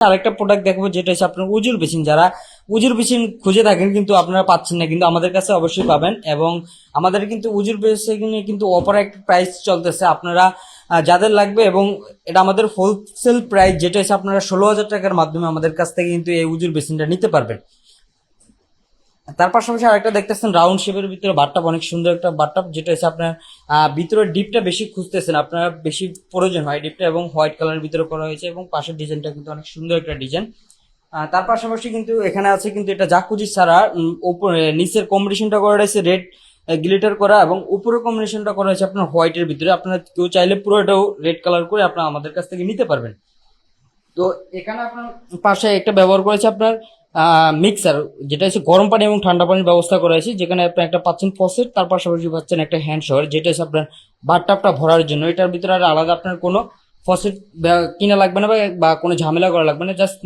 আরেকটা প্রোডাক্ট দেখব, যেটা হচ্ছে আপনার উজুর বেসিন যারা উজুর বেসিন খুঁজে থাকেন কিন্তু আপনারা পাচ্ছেন না, কিন্তু আমাদের কাছে অবশ্যই পাবেন। এবং আমাদের কিন্তু উজুর বেসিনে কিন্তু অপার একটা প্রাইস চলতেছে আপনারা যাদের লাগবে। এবং এটা আমাদের হোলসেল প্রাইস যেটা হচ্ছে আপনারা ষোলো হাজার টাকার মাধ্যমে আমাদের কাছ থেকে কিন্তু এই উজুর বেসিনটা নিতে পারবেন। তার পাশাপাশি আরেকটা দেখতেছেন রাউন্ড শেপের ভিতরে বাটটাপ অনেক সুন্দর একটা বাটটাপ যেটা হচ্ছে আপনার আহ, ভিতরের ডিপটা বেশি খুঁজতেছেন আপনার বেশি প্রয়োজন হয় ডিপটা এবং হোয়াইট কালারের ভিতরে করা হয়েছে এবং পাশের ডিজাইনটা কিন্তু অনেক সুন্দর একটা ডিজাইন তার পাশাপাশি কিন্তু এখানে আছে কিন্তু এটা জাকুজি ছাড়া উপরে নিচের কম্বিনেশনটা করা রয়েছে রেড গ্লিটার করা এবং উপরের কম্বিনেশনটা করা হয়েছে আপনার হোয়াইটের ভিতরে। আপনার কেউ চাইলে পুরোটাও রেড কালার করে আপনার আমাদের কাছ থেকে নিতে পারবেন। তো এখানে আপনার পাশে একটা ব্যবহার করেছে আপনার মিক্সার যেটা হচ্ছে গরম পানি এবং ঠান্ডা পানির ব্যবস্থা করা হয়েছে, যেখানে আপনি একটা পাচ্ছেন ফসেট তার পাশাপাশি পাচ্ছেন একটা হ্যান্ড শাওয়ার যেটা হচ্ছে আপনার বাথটাবটা ভরার জন্য। এটার ভিতরে আর আলাদা আপনার কোনো ফসেট কিনা লাগবে না বা কোনো ঝামেলা করা লাগবে না জাস্ট